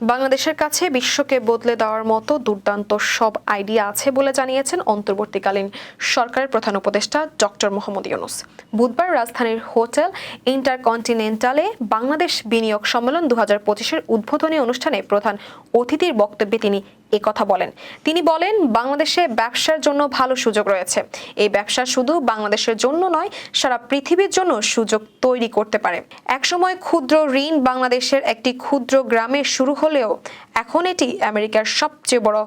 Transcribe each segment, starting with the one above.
বাংলাদেশের কাছে বিশ্বকে বদলে দেওয়ার মতো দুর্দান্ত সব আইডিয়া আছে বলে জানিয়েছেন অন্তর্বর্তীকালীন সরকারের প্রধান উপদেষ্টা ডক্টর মোহাম্মদ ইউনুস। বুধবার রাজধানীর হোটেল ইন্টারকন্টিনেন্টালে বাংলাদেশ বিনিয়োগ সম্মেলন দু হাজার পঁচিশের উদ্বোধনী অনুষ্ঠানে প্রধান অতিথির বক্তব্যে তিনি কথা বলেন। তিনি বলেন, বাংলাদেশে ব্যবসার জন্য ভালো সুযোগ রয়েছে। এই ব্যবসা শুধু বাংলাদেশের জন্য নয়, সারা পৃথিবীর জন্য সুযোগ তৈরি করতে পারে। একসময় ক্ষুদ্র ঋণ বাংলাদেশের একটি ক্ষুদ্র গ্রামে শুরু হলেও এখন এটি আমেরিকার সবচেয়ে বড়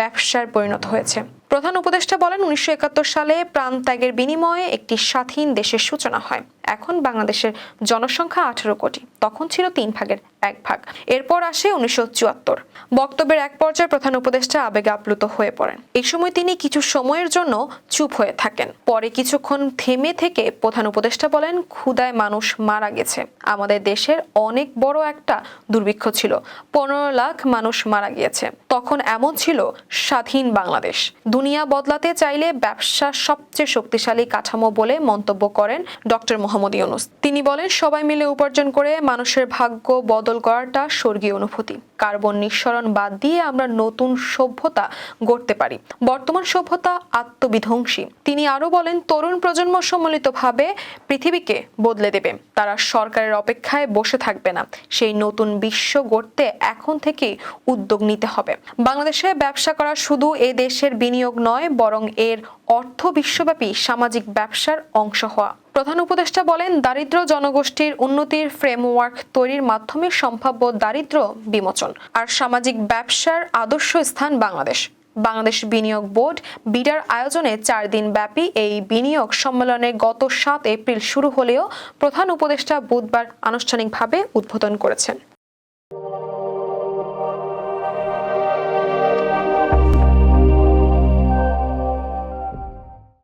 ব্যবসায় পরিণত হয়েছে। প্রধান উপদেষ্টা বলেন, উনিশশো একাত্তর সালে প্রাণ ত্যাগের বিনিময়ে একটি স্বাধীন দেশের সূচনা হয়। এখন বাংলাদেশের জনসংখ্যা আঠারো কোটি, তখন ছিল তিন ভাগের এক ভাগ। এরপর আসে উনিশশো চুয়াত্তর। বক্তব্যের এক পর্যায়ে প্রধান উপদেষ্টা আবেগে আপ্লুত হয়ে পড়েন। এই সময় তিনি কিছু সময়ের জন্য চুপ হয়ে থাকেন। পরে কিছুক্ষণ থেমে থেকে প্রধান উপদেষ্টা বলেন ক্ষুদায় মানুষ মারা গেছে। আমাদের দেশের অনেক বড় একটা দুর্ভিক্ষ ছিল। পনেরো লাখ মানুষ মারা গিয়েছে। তখন এমন ছিল স্বাধীন বাংলাদেশ। দুনিয়া বদলাতে চাইলে ব্যবসা সবচেয়ে শক্তিশালী কাঠামো বলে মন্তব্য করেন ডক্টর মোহাম্মদ ইউনুস। তিনি বলেন, সবাই মিলে উপার্জন করে মানুষের ভাগ্য বদল করাটা স্বর্গীয় অনুভূতি। কার্বন নিঃসরণ বাদ দিয়ে আমরা নতুন সভ্যতা গড়তে পারি। বর্তমান সভ্যতা আত্মবিধ্বংসী। তিনি আরও বলেন, তরুণ প্রজন্ম সম্মিলিতভাবে পৃথিবীকে বদলে দেবে। তারা সরকারের অপেক্ষায় বসে থাকবে না। সেই নতুন বিশ্ব গড়তে এখন থেকে উদ্যোগ নিতে হবে। বাংলাদেশে ব্যবসা করা শুধু এ দেশের বিনিয়োগ নয়, বরং এর অর্থ বিশ্বব্যাপী সামাজিক ব্যবসার অংশ হওয়া প্রধান উপদেষ্টা বলেন, দারিদ্র জনগোষ্ঠীর উন্নতির ফ্রেমওয়ার্ক তৈরির মাধ্যমে সম্ভাব্য দারিদ্র বিমোচন। আর সামাজিক ব্যবসার আদর্শ স্থান বাংলাদেশ। বাংলাদেশ বিনিয়োগ বোর্ড বিডার আয়োজনে চার দিন ব্যাপী এই বিনিয়োগ সম্মেলনে গত সাত এপ্রিল শুরু হলেও প্রধান উপদেষ্টা বুধবার আনুষ্ঠানিকভাবে উদ্বোধন করেছেন।